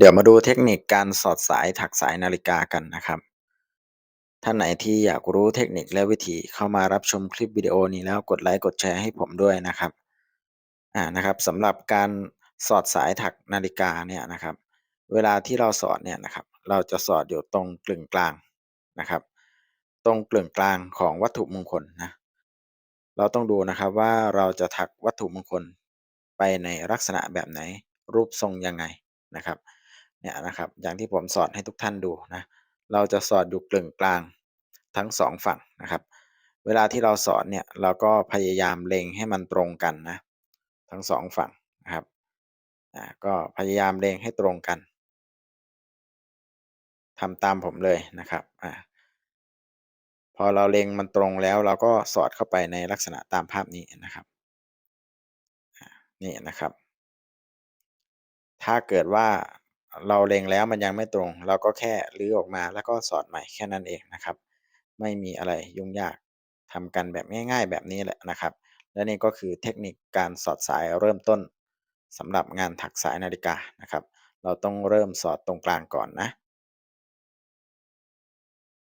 เดี๋ยวมาดูเทคนิคการสอดสายถักสายนาฬิกากันนะครับ ท่านไหนที่อยากรู้เทคนิคและวิธีเข้ามารับชมคลิปวิดีโอนี้แล้วกดไลค์กดแชร์ให้ผมด้วยนะครับ อ่า นะครับสำหรับการสอดสายถักนาฬิกาเนี่ยนะครับ เวลาที่เราสอดเนี่ยนะครับ เราจะสอดอยู่ตรงกลึงกลางนะครับ ตรงกลึงกลางของวัตถุมงคลนะ เราต้องดูนะครับว่าเราจะถักวัตถุมงคลไปในลักษณะแบบไหนรูปทรงยังไงนะครับ เนี่ยนะครับ อย่างที่ผมสอนให้ทุกท่านดูนะ เราจะสอดอยู่กลึงกลางทั้งสองฝั่งนะครับ เวลาที่เราสอนเนี่ยเราก็พยายามเล็งให้มันตรงกันนะ ทั้งสองฝั่งนะครับอ่าก็พยายามเล็งให้ตรงกันทำตามผมเลยนะครับอ่าพอเราเล็งมันตรงแล้วเราก็สอดเข้าไปในลักษณะตามภาพนี้นะครับนี่นะครับ ถ้าเกิดว่า เราเล็งแล้วมันยังไม่ตรง เราก็แค่รื้อออกมาแล้วก็สอดใหม่แค่นั้นเองนะครับ ไม่มีอะไรยุ่งยากทำกันแบบง่าย ๆ แบบนี้แหละนะครับ และนี่ก็คือเทคนิคการสอดสายเริ่มต้นสำหรับงานถักสายนาฬิกานะครับ เราต้องเริ่มสอดตรงกลางก่อนนะ